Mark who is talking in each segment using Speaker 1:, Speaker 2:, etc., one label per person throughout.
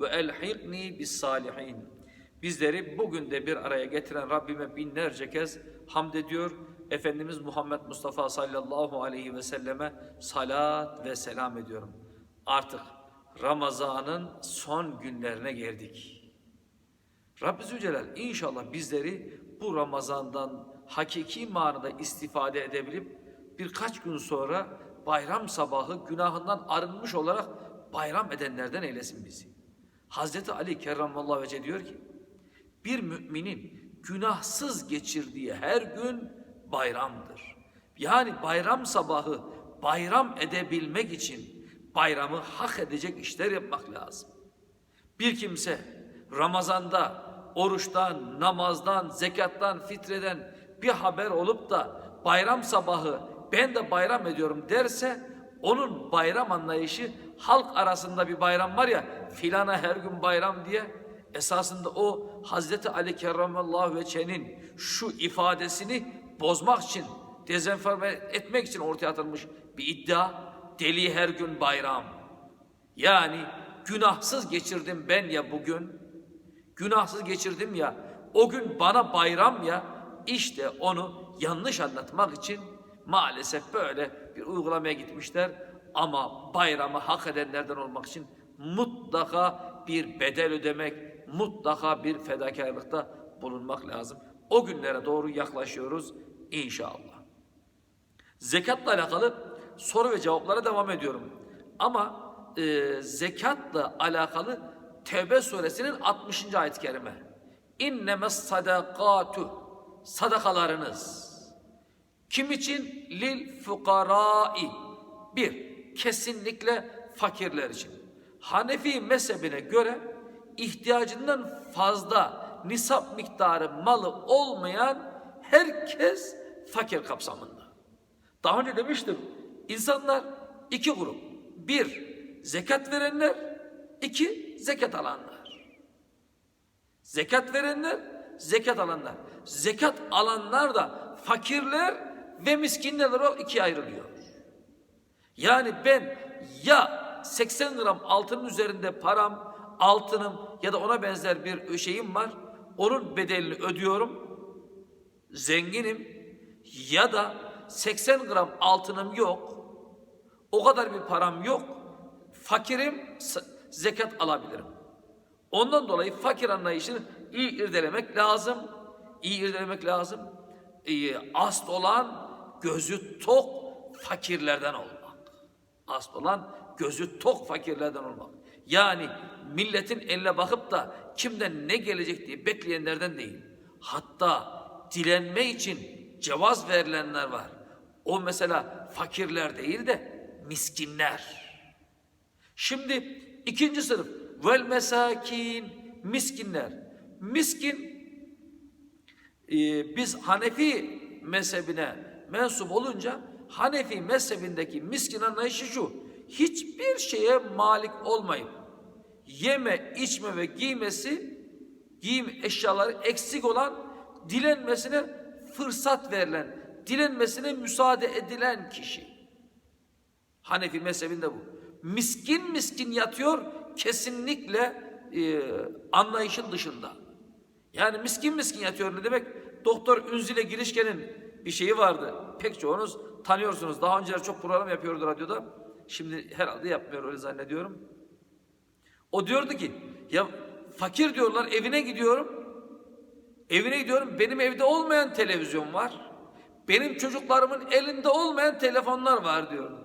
Speaker 1: ve elhikni bis salihin. Bizleri bugün de bir araya getiren Rabbime binlerce kez hamd ediyor. Efendimiz Muhammed Mustafa sallallahu aleyhi ve selleme salat ve selam ediyorum. Artık Ramazan'ın son günlerine geldik. Rabbi Zülcelal inşallah bizleri bu Ramazan'dan hakiki manada istifade edebilip birkaç gün sonra bayram sabahı günahından arınmış olarak bayram edenlerden eylesin bizi. Hazreti Ali kerramallahu vece diyor ki bir müminin günahsız geçirdiği her gün bayramdır. Yani bayram sabahı bayram edebilmek için bayramı hak edecek işler yapmak lazım. Bir kimse Ramazan'da oruçtan, namazdan, zekattan, fitreden bir haber olup da bayram sabahı ben de bayram ediyorum derse onun bayram anlayışı halk arasında bir bayram var ya filana her gün bayram diye esasında o Hazreti Ali kerramallahu veçenin şu ifadesini bozmak için dezenforme etmek için ortaya atılmış bir iddia. Deli her gün bayram. Yani günahsız geçirdim ben ya bugün. Günahsız geçirdim ya o gün bana bayram ya. İşte onu yanlış anlatmak için maalesef böyle bir uygulamaya gitmişler. Ama bayramı hak edenlerden olmak için mutlaka bir bedel ödemek, mutlaka bir fedakarlıkta bulunmak lazım. O günlere doğru yaklaşıyoruz inşallah. Zekatla alakalı soru ve cevaplara devam ediyorum. Ama e, zekatla alakalı Tevbe suresinin 60. ayet-i kerime. İnnemes sadakatu sadakalarınız. Kim için? Lil fukarai. Bir, kesinlikle fakirler için. Hanefi mezhebine göre ihtiyacından fazla nisap miktarı malı olmayan herkes fakir kapsamında. Daha önce demiştim, insanlar iki grup. Bir, zekat verenler, iki, zekat alanlar. Zekat verenler, zekat alanlar. Zekat alanlar da fakirler ve miskinler olarak ikiye ayrılıyor. Yani ben ya 80 gram altının üzerinde param, altınım ya da ona benzer bir şeyim var. Onun bedelini ödüyorum. Zenginim ya da 80 gram altınım yok. O kadar bir param yok. Fakirim zekat alabilirim. Ondan dolayı fakir anlayışını iyi irdelemek lazım. İyi irdelemek lazım. Asıl olan gözü tok fakirlerden olmak. Asıl olan gözü tok fakirlerden olmak. Yani milletin eline bakıp da kimden ne gelecek diye bekleyenlerden değil. Hatta dilenme için cevaz verilenler var. O mesela fakirler değil de miskinler. Şimdi ikinci sınıf vel mesakin miskinler. Miskin e, biz Hanefi mezhebine mensup olunca Hanefi mezhebindeki miskin anlayışı şu. Hiçbir şeye malik olmayıp yeme, içme ve giymesi giyim eşyaları eksik olan dilenmesine fırsat verilen, dilenmesine müsaade edilen kişi. Hanefi mezhebinde bu. Miskin miskin yatıyor kesinlikle e, anlayışın dışında. Yani miskin miskin yatıyor ne demek? Doktor Ünzile Girişken'in bir şeyi vardı. Pek çoğunuz tanıyorsunuz. Daha önce çok program yapıyordu radyoda. Şimdi herhalde yapmıyor öyle zannediyorum. O diyordu ki ya fakir diyorlar evine gidiyorum. Evine gidiyorum benim evde olmayan televizyon var. Benim çocuklarımın elinde olmayan telefonlar var diyordu.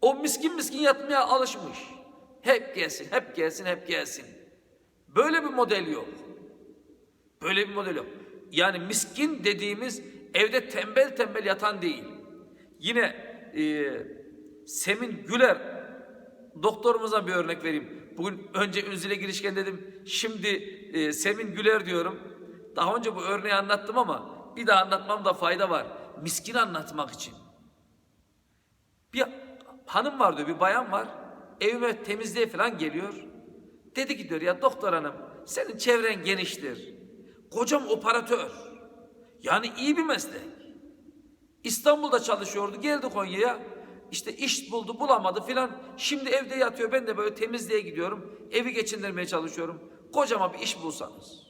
Speaker 1: O miskin miskin yatmaya alışmış. Hep gelsin, hep gelsin, hep gelsin. Böyle bir model yok. Böyle bir model yok. Yani miskin dediğimiz evde tembel tembel yatan değil. Yine e, Semin Güler doktorumuza bir örnek vereyim. Bugün önce Ünzil'e girişken dedim. Şimdi e, Semin Güler diyorum. Daha önce bu örneği anlattım ama bir daha anlatmamda fayda var. Miskin anlatmak için. Bir hanım var diyor, bir bayan var. Evime temizliğe falan geliyor. Dedi ki diyor ya doktor hanım senin çevren geniştir. Kocam operatör. Yani iyi bir meslek. İstanbul'da çalışıyordu. Geldi Konya'ya. İşte iş buldu bulamadı filan. Şimdi evde yatıyor. Ben de böyle temizliğe gidiyorum. Evi geçindirmeye çalışıyorum. Kocama bir iş bulsanız.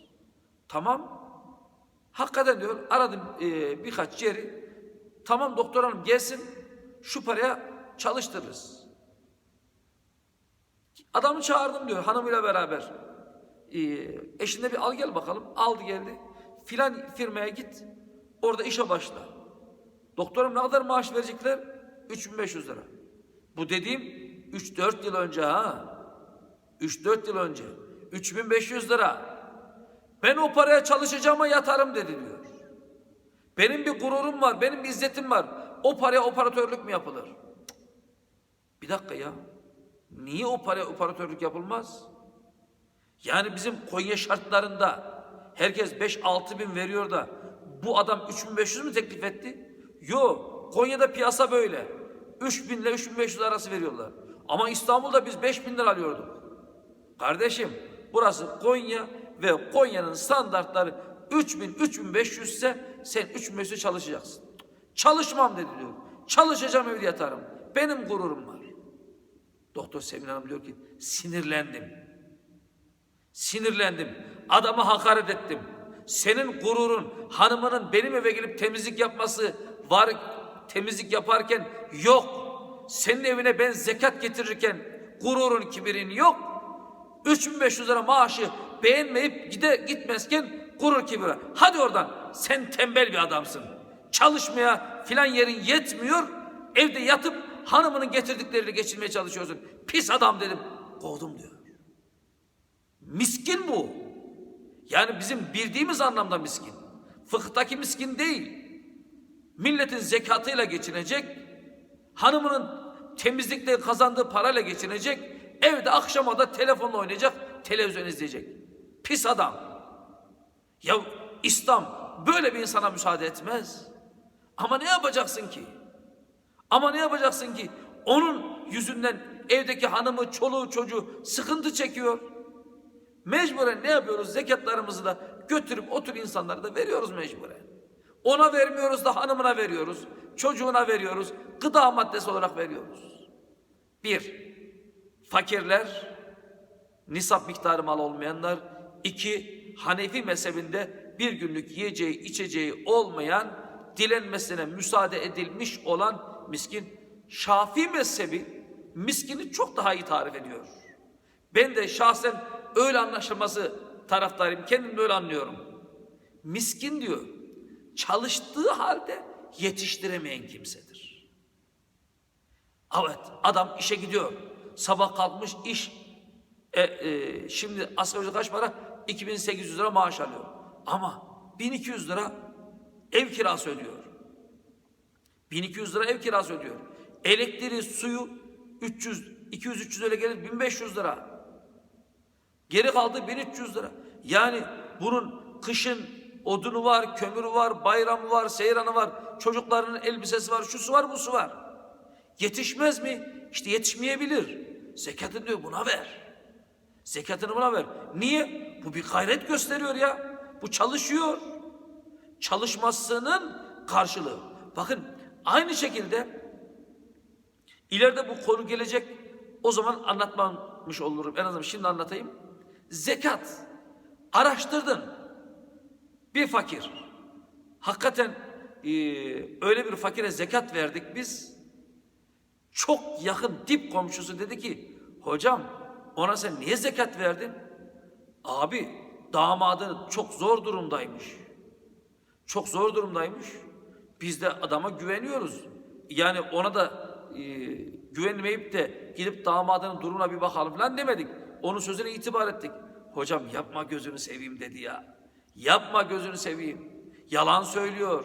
Speaker 1: Tamam. Hakikaten diyor aradım e, birkaç yeri. Tamam doktor hanım gelsin. Şu paraya çalıştırırız. Adamı çağırdım diyor hanımıyla beraber. Ee, eşinde bir al gel bakalım. Aldı geldi. Filan firmaya git. Orada işe başla. Doktorum ne kadar maaş verecekler? 3500 lira. Bu dediğim 3-4 yıl önce ha. 3-4 yıl önce. 3500 lira. Ben o paraya çalışacağıma yatarım dedi diyor. Benim bir gururum var, benim bir izzetim var. O paraya operatörlük mü yapılır? Bir dakika ya. Niye o paraya operatörlük yapılmaz? Yani bizim Konya şartlarında herkes 5-6 bin veriyor da bu adam 3500 mü teklif etti? Yok. Konya'da piyasa böyle. 3000 ile 3500 arası veriyorlar. Ama İstanbul'da biz 5000 lira alıyorduk. Kardeşim burası Konya ve Konya'nın standartları 3000 3500 ise sen 3500 çalışacaksın. Çalışmam dedi diyor. Çalışacağım evde yatarım. Benim gururum var. Doktor Semin Hanım diyor ki sinirlendim. Sinirlendim. Adama hakaret ettim. Senin gururun hanımının benim eve gelip temizlik yapması var temizlik yaparken yok. Senin evine ben zekat getirirken gururun kibirin yok. 3500 lira maaşı beğenmeyip gide gitmezken gurur kibiri. Hadi oradan sen tembel bir adamsın. Çalışmaya filan yerin yetmiyor. Evde yatıp hanımının getirdikleriyle geçirmeye çalışıyorsun. Pis adam dedim. Kovdum diyor. Miskin bu. Yani bizim bildiğimiz anlamda miskin. Fıkhtaki miskin değil. Milletin zekatıyla geçinecek, hanımının temizlikle kazandığı parayla geçinecek, evde akşama da telefonla oynayacak, televizyon izleyecek. Pis adam. Ya İslam böyle bir insana müsaade etmez. Ama ne yapacaksın ki? Ama ne yapacaksın ki? Onun yüzünden evdeki hanımı, çoluğu, çocuğu sıkıntı çekiyor. Mecburen ne yapıyoruz? Zekatlarımızı da götürüp otur insanlara da veriyoruz mecburen. Ona vermiyoruz da hanımına veriyoruz. Çocuğuna veriyoruz. Gıda maddesi olarak veriyoruz. Bir, fakirler, nisap miktarı mal olmayanlar. İki, Hanefi mezhebinde bir günlük yiyeceği, içeceği olmayan, dilenmesine müsaade edilmiş olan miskin. Şafii mezhebi miskini çok daha iyi tarif ediyor. Ben de şahsen öyle anlaşılması taraftarıyım. Kendim de öyle anlıyorum. Miskin diyor. Çalıştığı halde yetiştiremeyen kimsedir. Evet adam işe gidiyor. Sabah kalkmış iş. E, e, şimdi asgari ücret kaç para? 2800 lira maaş alıyor. Ama 1200 lira ev kirası ödüyor. 1200 lira ev kirası ödüyor. Elektriği, suyu 300, 200, 300 öyle gelir 1500 lira. Geri kaldı 1300 lira. Yani bunun kışın odunu var, kömürü var, bayramı var, seyranı var, çocuklarının elbisesi var, şusu var, busu var. Yetişmez mi? İşte yetişmeyebilir. Zekatını diyor buna ver. Zekatını buna ver. Niye? Bu bir gayret gösteriyor ya. Bu çalışıyor. Çalışmasının karşılığı. Bakın aynı şekilde ileride bu konu gelecek. O zaman anlatmamış olurum. En azından şimdi anlatayım. Zekat. Araştırdın. Bir fakir. Hakikaten e, öyle bir fakire zekat verdik biz. Çok yakın dip komşusu dedi ki hocam ona sen niye zekat verdin? Abi damadı çok zor durumdaymış. Çok zor durumdaymış. Biz de adama güveniyoruz. Yani ona da e, güvenmeyip de gidip damadının durumuna bir bakalım falan demedik. Onun sözüne itibar ettik. Hocam yapma gözünü seveyim dedi ya. Yapma gözünü seveyim. Yalan söylüyor.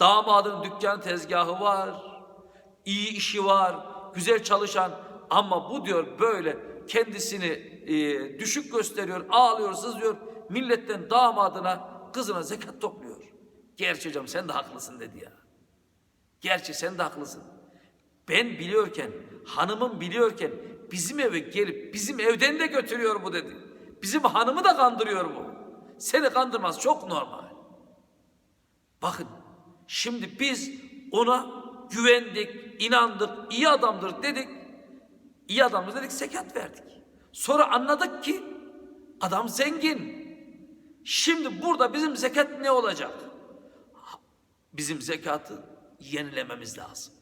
Speaker 1: Damadın dükkan tezgahı var. iyi işi var. Güzel çalışan ama bu diyor böyle kendisini e, düşük gösteriyor, ağlıyor, sızlıyor. Milletten damadına, kızına zekat topluyor. Gerçi hocam sen de haklısın dedi ya. Gerçi sen de haklısın. Ben biliyorken, hanımım biliyorken bizim eve gelip bizim evden de götürüyor bu dedi. Bizim hanımı da kandırıyor bu. Seni kandırmaz çok normal. Bakın şimdi biz ona güvendik, inandık, iyi adamdır dedik. İyi adamdır dedik, zekat verdik. Sonra anladık ki adam zengin. Şimdi burada bizim zekat ne olacak? Bizim zekatı yenilememiz lazım.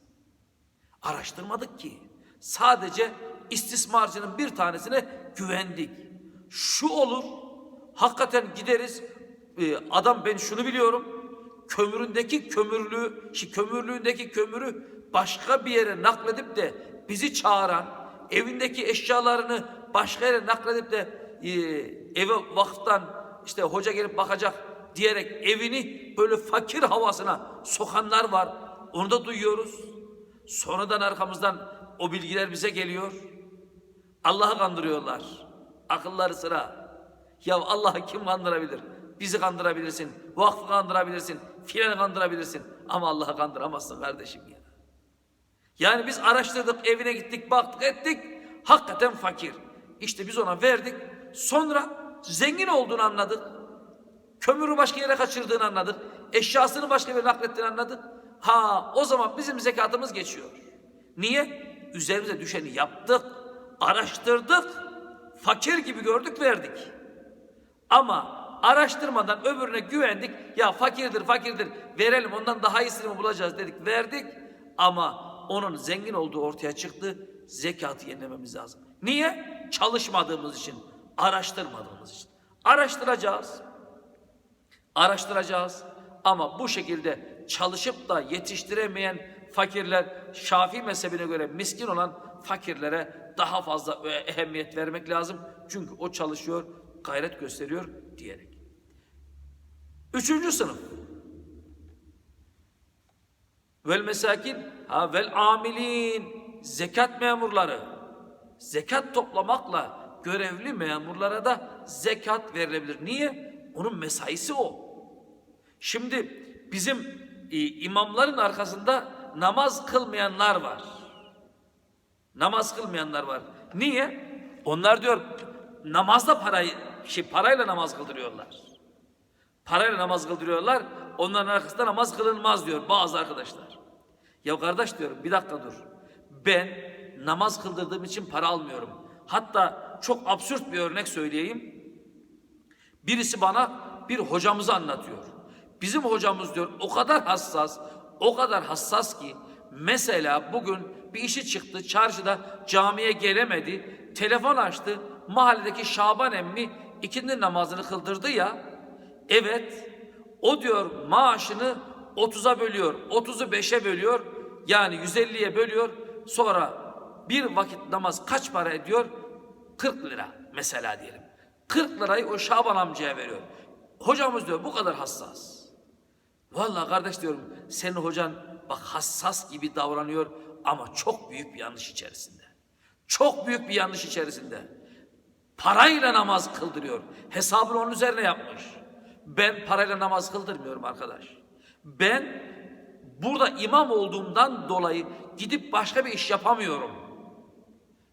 Speaker 1: Araştırmadık ki. Sadece istismarcının bir tanesine güvendik. Şu olur, hakikaten gideriz. Ee, adam ben şunu biliyorum. Kömüründeki kömürlüğü, kömürlüğündeki kömürü başka bir yere nakledip de bizi çağıran, evindeki eşyalarını başka yere nakledip de e, eve vakıftan işte hoca gelip bakacak diyerek evini böyle fakir havasına sokanlar var. Onu da duyuyoruz. Sonradan arkamızdan o bilgiler bize geliyor. Allah'ı kandırıyorlar. Akılları sıra. Ya Allah'ı kim kandırabilir? Bizi kandırabilirsin. Vakfı kandırabilirsin. Filanı kandırabilirsin. Ama Allah'ı kandıramazsın kardeşim ya. Yani biz araştırdık, evine gittik, baktık, ettik. Hakikaten fakir. İşte biz ona verdik. Sonra zengin olduğunu anladık. Kömürü başka yere kaçırdığını anladık. Eşyasını başka bir naklettiğini anladık. Ha o zaman bizim zekatımız geçiyor. Niye? Üzerimize düşeni yaptık, araştırdık, fakir gibi gördük, verdik. Ama araştırmadan öbürüne güvendik. Ya fakirdir, fakirdir, verelim ondan daha iyisini mi bulacağız dedik, verdik. Ama onun zengin olduğu ortaya çıktı. Zekatı yenilememiz lazım. Niye? Çalışmadığımız için, araştırmadığımız için. Araştıracağız araştıracağız. Ama bu şekilde çalışıp da yetiştiremeyen fakirler, Şafii mezhebine göre miskin olan fakirlere daha fazla ö- ehemmiyet vermek lazım. Çünkü o çalışıyor, gayret gösteriyor diyerek. Üçüncü sınıf. Vel mesakin, ha vel amilin, zekat memurları. Zekat toplamakla görevli memurlara da zekat verilebilir. Niye? Onun mesaisi o. Şimdi bizim e, imamların arkasında namaz kılmayanlar var. Namaz kılmayanlar var. Niye? Onlar diyor namazda parayı, şey parayla namaz kıldırıyorlar. Parayla namaz kıldırıyorlar. Onların arkasında namaz kılınmaz diyor bazı arkadaşlar. Ya kardeş diyorum bir dakika dur. Ben namaz kıldırdığım için para almıyorum. Hatta çok absürt bir örnek söyleyeyim. Birisi bana bir hocamızı anlatıyor. Bizim hocamız diyor o kadar hassas, o kadar hassas ki mesela bugün bir işi çıktı çarşıda camiye gelemedi. Telefon açtı. Mahalledeki Şaban emmi ikindi namazını kıldırdı ya. Evet. O diyor maaşını 30'a bölüyor. 30'u 5'e bölüyor. Yani 150'ye bölüyor. Sonra bir vakit namaz kaç para ediyor? 40 lira mesela diyelim. 40 lirayı o Şaban amcaya veriyor. Hocamız diyor bu kadar hassas. Vallahi kardeş diyorum senin hocan bak hassas gibi davranıyor ama çok büyük bir yanlış içerisinde. Çok büyük bir yanlış içerisinde. Parayla namaz kıldırıyor. Hesabını onun üzerine yapmış. Ben parayla namaz kıldırmıyorum arkadaş. Ben burada imam olduğumdan dolayı gidip başka bir iş yapamıyorum.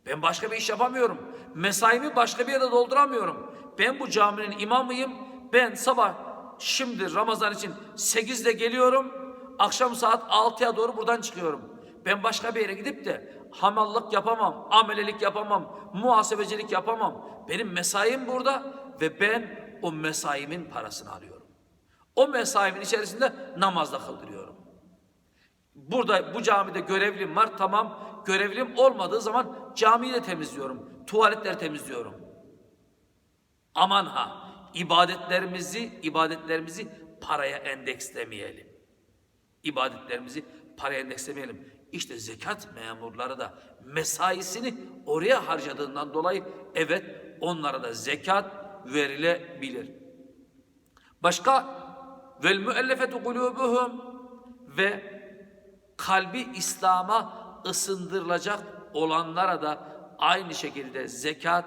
Speaker 1: Ben başka bir iş yapamıyorum. Mesaimi başka bir yere dolduramıyorum. Ben bu caminin imamıyım. Ben sabah şimdi Ramazan için 8'de geliyorum. Akşam saat 6'ya doğru buradan çıkıyorum. Ben başka bir yere gidip de hamallık yapamam, amelelik yapamam, muhasebecilik yapamam. Benim mesaim burada ve ben o mesaimin parasını alıyorum. O mesaimin içerisinde namazla kıldırıyorum. Burada bu camide görevlim var tamam. Görevlim olmadığı zaman camiyi de temizliyorum. Tuvaletleri temizliyorum. Aman ha ibadetlerimizi ibadetlerimizi paraya endekslemeyelim. İbadetlerimizi paraya endekslemeyelim. İşte zekat memurları da mesaisini oraya harcadığından dolayı evet onlara da zekat verilebilir. Başka vel müellefetu kulubuhum ve kalbi İslam'a ısındırılacak olanlara da aynı şekilde zekat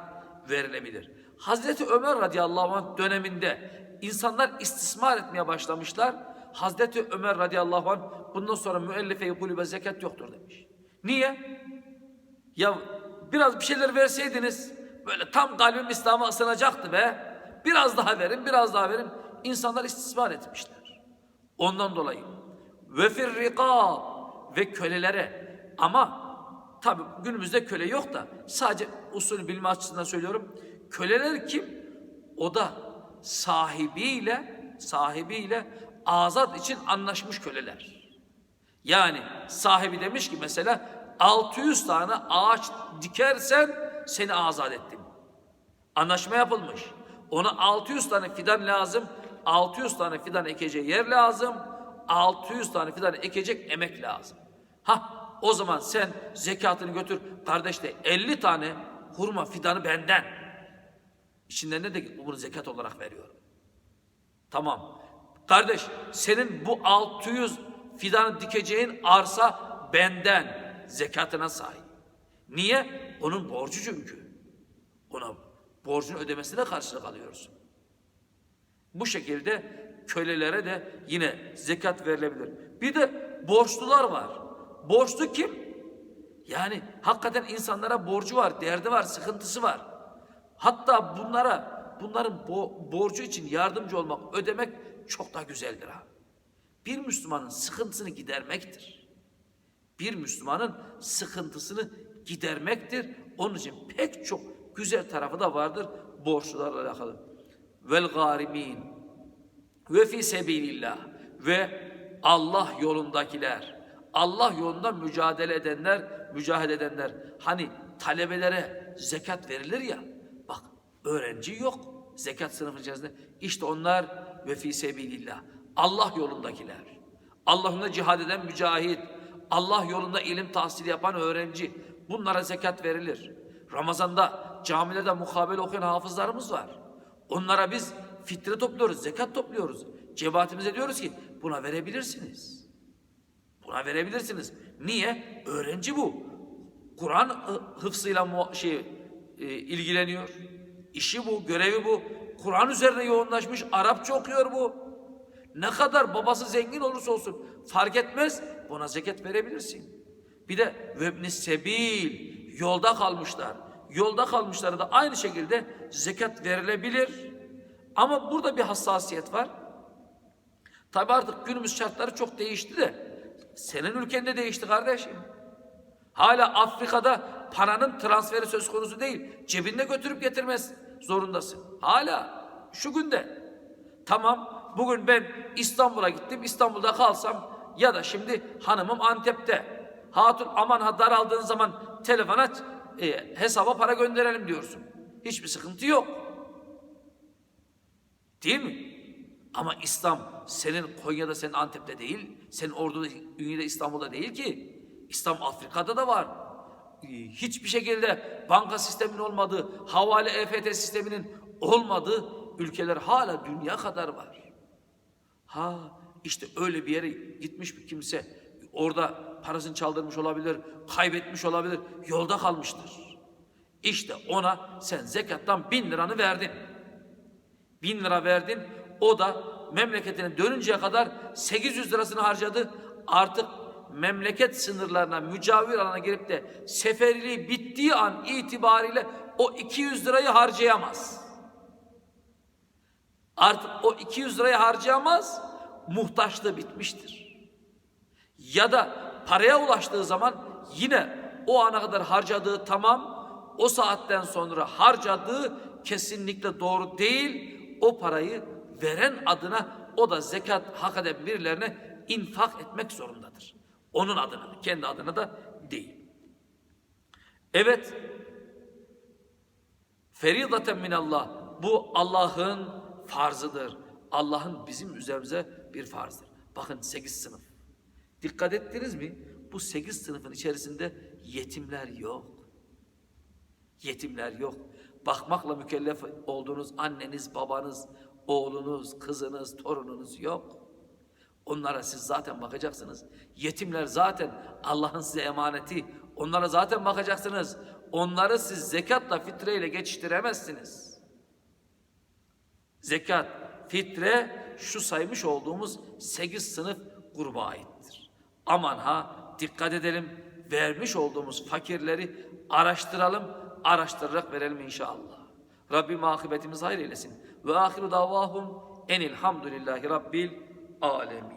Speaker 1: verilebilir. Hazreti Ömer radıyallahu anh döneminde insanlar istismar etmeye başlamışlar. Hazreti Ömer radıyallahu anh bundan sonra müellife-i kulübe zekat yoktur demiş. Niye? Ya biraz bir şeyler verseydiniz böyle tam kalbim İslam'a ısınacaktı be. Biraz daha verin, biraz daha verin. İnsanlar istismar etmişler. Ondan dolayı ve fir rikab ve kölelere ama tabi günümüzde köle yok da sadece usul bilme açısından söylüyorum. Köleler kim? O da sahibiyle sahibiyle azat için anlaşmış köleler. Yani sahibi demiş ki mesela 600 tane ağaç dikersen seni azat ettim. Anlaşma yapılmış. Ona 600 tane fidan lazım. 600 tane fidan ekeceği yer lazım. 600 tane fidan ekecek emek lazım. Ha o zaman sen zekatını götür. Kardeş de 50 tane hurma fidanı benden. İçinden ne de bunu zekat olarak veriyorum. Tamam. Kardeş senin bu 600 fidanı dikeceğin arsa benden zekatına sahip. Niye? Onun borcu çünkü. Ona borcunu ödemesine karşılık alıyorsun. Bu şekilde kölelere de yine zekat verilebilir. Bir de borçlular var. Borçlu kim? Yani hakikaten insanlara borcu var, derdi var, sıkıntısı var. Hatta bunlara, bunların bo- borcu için yardımcı olmak, ödemek çok daha güzeldir ha. Bir Müslümanın sıkıntısını gidermektir. Bir Müslümanın sıkıntısını gidermektir. Onun için pek çok güzel tarafı da vardır borçlularla alakalı. Vel garimin ve fi sebilillah ve Allah yolundakiler. Allah yolunda mücadele edenler, mücahede edenler. Hani talebelere zekat verilir ya. Bak öğrenci yok zekat sınıfı içerisinde. İşte onlar ve fi sebilillah. Allah yolundakiler. Allah yolunda cihad eden mücahit. Allah yolunda ilim tahsili yapan öğrenci. Bunlara zekat verilir. Ramazanda camilerde mukabele okuyan hafızlarımız var. Onlara biz fitre topluyoruz, zekat topluyoruz. Cemaatimize diyoruz ki buna verebilirsiniz. Buna verebilirsiniz. Niye? Öğrenci bu. Kur'an hı- hıfzıyla şey, e, ilgileniyor. İşi bu, görevi bu. Kur'an üzerine yoğunlaşmış, Arapça okuyor bu. Ne kadar babası zengin olursa olsun fark etmez buna zekat verebilirsin. Bir de vebni sebil yolda kalmışlar. Yolda kalmışlara da aynı şekilde zekat verilebilir. Ama burada bir hassasiyet var. Tabi artık günümüz şartları çok değişti de senin ülkende değişti kardeşim. Hala Afrika'da paranın transferi söz konusu değil. Cebinde götürüp getirmez zorundasın. Hala şu günde. Tamam bugün ben İstanbul'a gittim. İstanbul'da kalsam ya da şimdi hanımım Antep'te. Hatun aman ha daraldığın zaman telefon aç e, hesaba para gönderelim diyorsun. Hiçbir sıkıntı yok. Değil mi? Ama İslam senin Konya'da, senin Antep'te değil, senin Ordu'da, Ünye'de, İstanbul'da değil ki. İslam Afrika'da da var. Ee, Hiçbir şekilde banka sisteminin olmadığı, havale EFT sisteminin olmadığı ülkeler hala dünya kadar var. Ha işte öyle bir yere gitmiş bir kimse orada parasını çaldırmış olabilir, kaybetmiş olabilir, yolda kalmıştır. İşte ona sen zekattan bin liranı verdin. Bin lira verdin. O da memleketine dönünceye kadar 800 lirasını harcadı. Artık memleket sınırlarına mücavir alana girip de seferiliği bittiği an itibariyle o 200 lirayı harcayamaz. Artık o 200 lirayı harcayamaz, muhtaçlığı bitmiştir. Ya da paraya ulaştığı zaman yine o ana kadar harcadığı tamam, o saatten sonra harcadığı kesinlikle doğru değil. O parayı veren adına o da zekat hak eden birilerine infak etmek zorundadır. Onun adına, kendi adına da değil. Evet, feridaten minallah. Bu Allah'ın farzıdır. Allah'ın bizim üzerimize bir farzdır. Bakın sekiz sınıf. Dikkat ettiniz mi? Bu sekiz sınıfın içerisinde yetimler yok. Yetimler yok. Bakmakla mükellef olduğunuz anneniz, babanız, oğlunuz, kızınız, torununuz yok. Onlara siz zaten bakacaksınız. Yetimler zaten Allah'ın size emaneti. Onlara zaten bakacaksınız. Onları siz zekatla fitreyle geçiştiremezsiniz. Zekat, fitre şu saymış olduğumuz sekiz sınıf gruba aittir. Aman ha dikkat edelim vermiş olduğumuz fakirleri araştıralım, araştırarak verelim inşallah. Rabbim akıbetimizi hayır eylesin. Ve ahiru davahum enilhamdülillahi rabbil alemin.